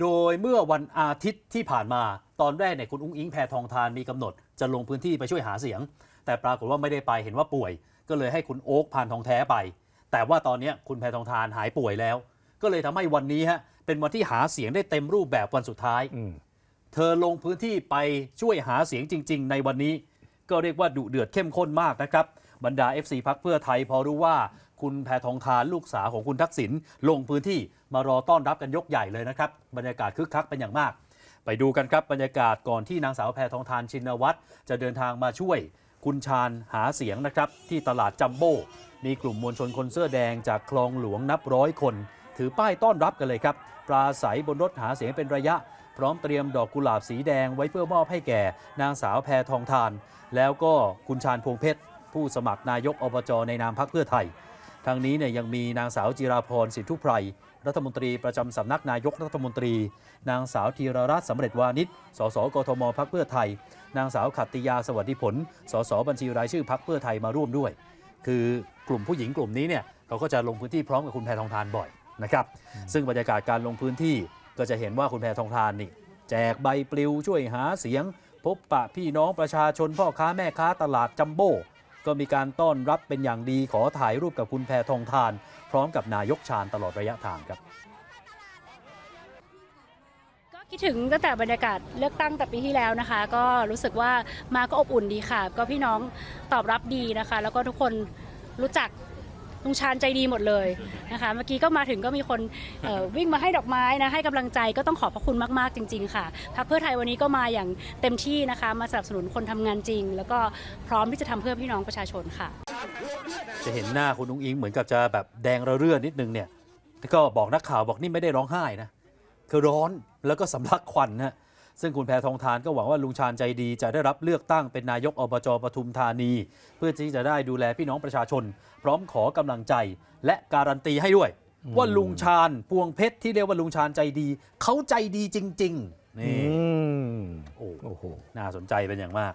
โดยเมื่อวันอาทิตย์ที่ผ่านมา ตอนแรกเนี่ยคุณอุ้งอิงแพทองทานมีกำหนด จะลงพื้นที่ไปช่วยหาเสียง แต่ปรากฏว่าไม่ได้ไปเห็นว่าป่วย ก็เลยให้คุณโอ๊คพานทองแท้ไป แต่ว่าตอนนี้คุณแพทองทานหายป่วยแล้ว ก็เลยทำให้วันนี้ฮะเป็นวันที่หาเสียงได้เต็มรูปแบบวันสุดท้ายเธอลงพื้นที่ไปช่วยหาเสียงจริง ๆ ในวันนี้ ก็เรียกว่าดุเดือดเข้มข้นมากนะครับบรรดา FC พักเพื่อไทยพอรู้ว่า คุณแพทองทานลูกสาวของคุณทักษิณลงพื้นที่มารอต้อนรับกันยกใหญ่เลยนะครับ บรรยากาศคึกคักเป็นอย่างมาก ไปดูกันครับบรรยากาศก่อนที่นางสาวแพทองทานชินวัตรจะเดินทางมาช่วย คุณชาญหาเสียงนะครับ ที่ตลาดจัมโบ้มีกลุ่มมวลชนคนเสื้อแดงจากคลองหลวงนับร้อยคน ถือป้ายต้อนรับกันเลยครับปราศัยบนรถหาเสียงเป็นระยะพร้อมเตรียมดอกกุหลาบสีแดงไว้เพื่อมอบให้แก่ นางสาวแพทองทาน แล้วก็คุณชาญพวงเพชร ผู้สมัครนายกอบจในนามพรรคเพื่อไทย ทางนี้เนี่ยยังมีนางสาวจิราพรสินทุไพรรัฐมนตรีประจำสำนักนายกรัฐมนตรี นางสาวธีรรัตน์สำเร็จวานิชสสกทมพรรคเพื่อไทย นางสาวขัตติยาสวัสดิผล สสบัญชีรายชื่อพรรคเพื่อไทยมาร่วมด้วย คือกลุ่มผู้หญิงกลุ่มนี้เนี่ยเขาก็จะลงพื้นที่พร้อมกับคุณแพทองทานบ่อยนะครับ ซึ่งบรรยากาศการลงพื้นที่ก็จะเห็นว่าคุณแพทองทานนี่แจกใบปลิวช่วยหาเสียง พบปะพี่น้องประชาชนพ่อค้าแม่ค้าตลาดจัมโบ้ ก็มีการต้อนรับเป็นอย่างดีขอถ่ายรูปกับคุณแพทองทาน พร้อมกับนายกชาญตลอดระยะทางครับก็คิดถึงตั้งแต่บรรยากาศเลือกตั้งแต่ปีที่แล้วนะคะ ก็รู้สึกว่ามาก็อบอุ่นดีค่ะ ก็พี่น้องตอบรับดีนะคะ แล้วก็ทุกคนรู้จัก ลุงชาญใจดีหมดเลยนะคะ เมื่อกี้ก็มาถึงก็มีคนเอ่อวิ่งมาให้ดอกไม้นะให้กำลังใจก็ต้องขอบพระคุณมากๆจริง ๆ ค่ะพรรคเพื่อไทยวันนี้ก็มาอย่างเต็มที่นะคะ มาสนับสนุนคนทำงานจริง แล้วก็พร้อมที่จะทำเพื่อพี่น้องประชาชนค่ะ จะเห็นหน้าคุณอุ้งอิงเหมือนกับจะแบบแดงระเรื่อนิดนึงเนี่ยก็บอกนักข่าวบอกนี่ไม่ได้ร้องไห้นะคือร้อนแล้วก็สำลักควันนะ ซึ่งคุณแพทองทานก็หวังว่าลุงชาญใจดีจะได้รับเลือกตั้งเป็นนายกอบจปทุมธานี เพื่อที่จะได้ดูแลพี่น้องประชาชน พร้อมขอกำลังใจและการันตีให้ด้วย ว่าลุงชาญพวงเพชรที่เรียกว่าลุงชาญใจดี เขาใจดีจริงๆอืนี่มโอ้โอ้โหน่าสนใจเป็นอย่างมาก